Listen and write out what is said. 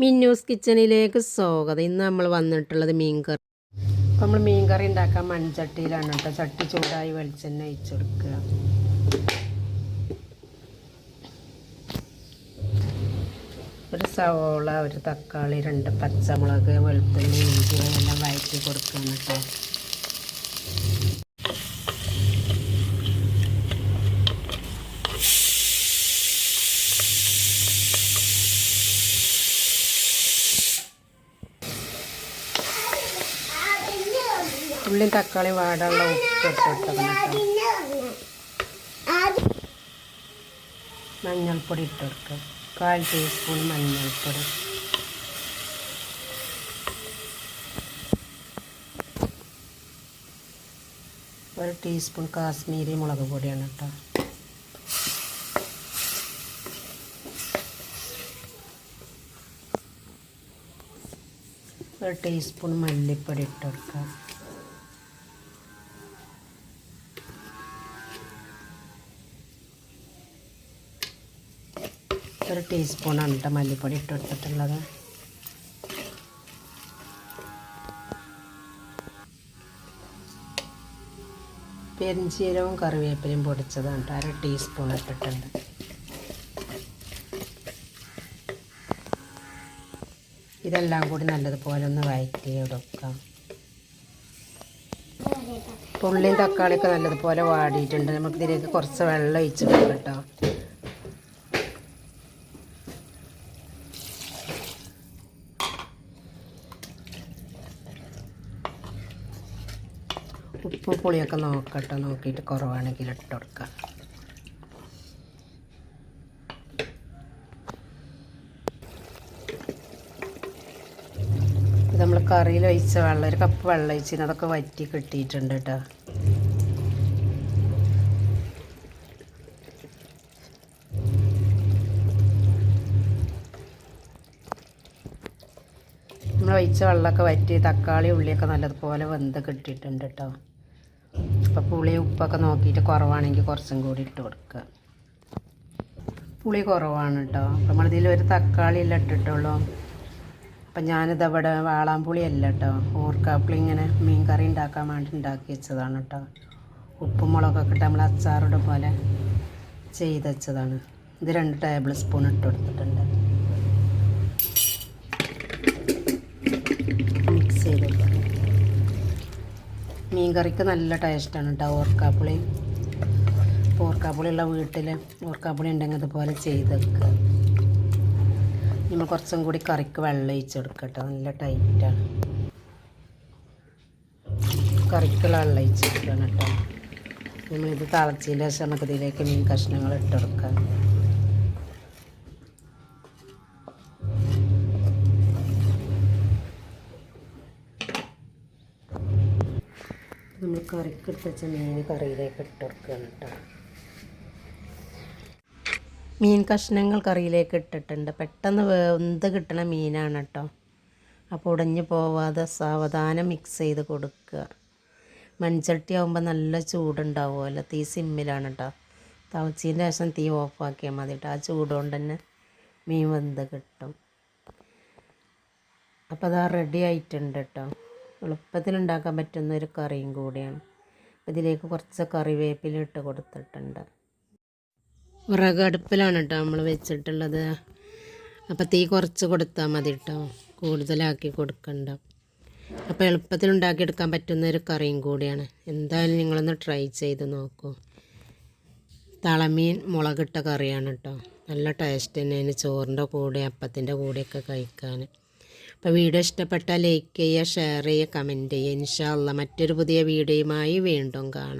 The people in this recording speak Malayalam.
മിന്നൂസ് കിച്ചണിലേക്ക് സ്വാഗതം. ഇന്ന് നമ്മൾ വന്നിട്ടുള്ളത് മീൻകറി. അപ്പം നമ്മൾ മീൻകറി ഉണ്ടാക്കാൻ മൺചട്ടിയിലാണ് കേട്ടോ. ചട്ടി ചൂടായി വെളിച്ചെണ്ണ അയച്ചെടുക്കുക ഒരു സവോള ഒരു തക്കാളി രണ്ട് പച്ചമുളക് വെളുത്തുള്ളി ഇഞ്ചി എല്ലാം വഴറ്റി കൊടുക്കുകയാണ് കേട്ടോ. ഉള്ളിയും തക്കാളി വാടാനുള്ള ഉപ്പ് ഇട്ടിട്ടണം കേട്ടോ മഞ്ഞൾപ്പൊടി ഇട്ട് കൊടുക്കുക കാൽ ടീസ്പൂൺ മഞ്ഞൾപ്പൊടി. ഒരു ടീസ്പൂൺ കാശ്മീരി മുളക് പൊടിയാണ് കേട്ടോ. ഒരു ടീസ്പൂൺ മല്ലിപ്പൊടി ഇട്ട് ഒരു ടീസ്പൂണാണ് കേട്ടോ മല്ലിപ്പൊടി ഇട്ട് കൊടുത്തിട്ടുള്ളത് പെരിഞ്ചീരവും കറിവേപ്പിലയും പൊടിച്ചതാണ് കേട്ടോ അര ടീസ്പൂൺ ഇട്ടിട്ടുണ്ട്. ഇതെല്ലാം കൂടി നല്ലതുപോലെ ഒന്ന് വഴറ്റി എടുക്കാം. ഉള്ളിയും തക്കാളിയൊക്കെ നല്ലതുപോലെ വാടിയിട്ടുണ്ട്. നമുക്കിതിലേക്ക് കുറച്ച് വെള്ളം ഒഴിച്ച് കൊടുക്കാം കേട്ടോ ഉപ്പ് പുളിയൊക്കെ നോക്കട്ടെ നോക്കിയിട്ട് കുറവാണെങ്കിൽ ഇട്ട് കൊടുക്കാം. നമ്മൾ കറിയിൽ ഒഴിച്ച വെള്ളം ഒരു കപ്പ് വെള്ളം ഒഴിച്ചിന് അതൊക്കെ വറ്റി കിട്ടിയിട്ടുണ്ട് കേട്ടോ. ഒഴിച്ച വെള്ളമൊക്കെ വറ്റി തക്കാളി ഉള്ളിയൊക്കെ നല്ലതുപോലെ വെന്ത് കിട്ടിയിട്ടുണ്ട് കേട്ടോ അപ്പോൾ പുളി ഉപ്പൊക്കെ നോക്കിയിട്ട് കുറവാണെങ്കിൽ കുറച്ചും കൂടി ഇട്ട് കൊടുക്കുക. പുളി കുറവാണ് കേട്ടോ അപ്പം നമ്മളിതിൽ ഒരു തക്കാളി ഇല്ല ഇട്ടിട്ടുള്ളൂ. അപ്പം ഞാനിത് അവിടെ വാളാമ്പുളി അല്ല കേട്ടോ ഓർക്കാപ്പിളി ഇങ്ങനെ മീൻ കറി ഉണ്ടാക്കാൻ വേണ്ടി ഉണ്ടാക്കി വെച്ചതാണ് കേട്ടോ ഉപ്പും മുളകൊക്കെ ഇട്ട് നമ്മൾ അച്ചാറിടും പോലെ ചെയ്ത് വെച്ചതാണ്. ഇത് രണ്ട് ടേബിൾ സ്പൂൺ ഇട്ട് കൊടുത്തിട്ടുണ്ട്. മീൻ കറിക്ക് നല്ല ടേസ്റ്റാണ് കേട്ടോ ഓർക്കാപ്പുളി. ഓർക്കാപ്പുളി ഉള്ള വീട്ടിൽ ഓർക്കാപ്പുളി ഉണ്ടെങ്കിൽ അതുപോലെ ചെയ്ത് വെക്കുക. നമ്മൾ കുറച്ചും കൂടി കറിക്ക് വെള്ളം ഒഴിച്ച് കൊടുക്കുക കേട്ടോ നല്ല ടൈറ്റാണ് കറിക്കുള്ള വെള്ളം ഒഴിച്ച് കൊടുക്കണം കേട്ടോ നമ്മളിത് തിളച്ചതിന്റെ ശേഷം നമുക്ക് ഇതിലേക്ക് മീൻ കഷ്ണങ്ങൾ ഇട്ട് നമ്മൾ കറിക്ക് എടുത്ത് വെച്ച മീൻ കറിയിലേക്ക് ഇട്ട് കേട്ടോ. മീൻ കഷ്ണങ്ങൾ കറിയിലേക്ക് ഇട്ടിട്ടുണ്ട്. പെട്ടെന്ന് വെന്ത് കിട്ടണ മീനാണ് കേട്ടോ. അപ്പോൾ ഉടഞ്ഞു പോവാതെ സാവധാനം മിക്സ് ചെയ്ത് കൊടുക്കുക. മൺചട്ടി ആകുമ്പോൾ നല്ല ചൂടുണ്ടാവുമല്ലോ തീ സിമ്മിലാണ് കേട്ടോ. തവച്ചതിന്റെ ശേഷം തീ ഓഫാക്കിയാൽ മതി കേട്ടോ. ആ ചൂടുകൊണ്ട് തന്നെ മീൻ വെന്ത് കിട്ടും. അപ്പോൾ അതാ റെഡി ആയിട്ടുണ്ട് കേട്ടോ. എളുപ്പത്തിൽ ഉണ്ടാക്കാൻ പറ്റുന്ന ഒരു കറിയും കൂടിയാണ്. ഇതിലേക്ക് കുറച്ച് കറിവേപ്പില ഇട്ട് കൊടുത്തിട്ടുണ്ട്. വിറകടുപ്പിലാണ് കേട്ടോ നമ്മൾ വെച്ചിട്ടുള്ളത്. അപ്പോൾ തീ കുറച്ച് കൊടുത്താൽ മതി കേട്ടോ. കൂടുതലാക്കി കൊടുക്കണ്ട. അപ്പോൾ എളുപ്പത്തിൽ ഉണ്ടാക്കിയെടുക്കാൻ പറ്റുന്ന ഒരു കറിയും കൂടിയാണ്. എന്തായാലും നിങ്ങളൊന്ന് ട്രൈ ചെയ്ത് നോക്കൂ. തളമീൻ മുളകിട്ട കറിയാണ് കേട്ടോ. നല്ല ടേസ്റ്റ് തന്നെയാണ് ചോറിന്റെ കൂടെ അപ്പത്തിന്റെ കൂടെയൊക്കെ കഴിക്കാൻ. അപ്പോൾ വീഡിയോ ഇഷ്ടപ്പെട്ടാൽ ലൈക്ക് ചെയ്യുക ഷെയർ ചെയ്യുക കമന്റ് ചെയ്യുക. ഇൻഷാല്ല മറ്റൊരു പുതിയ വീഡിയോയുമായി വീണ്ടും കാണാം.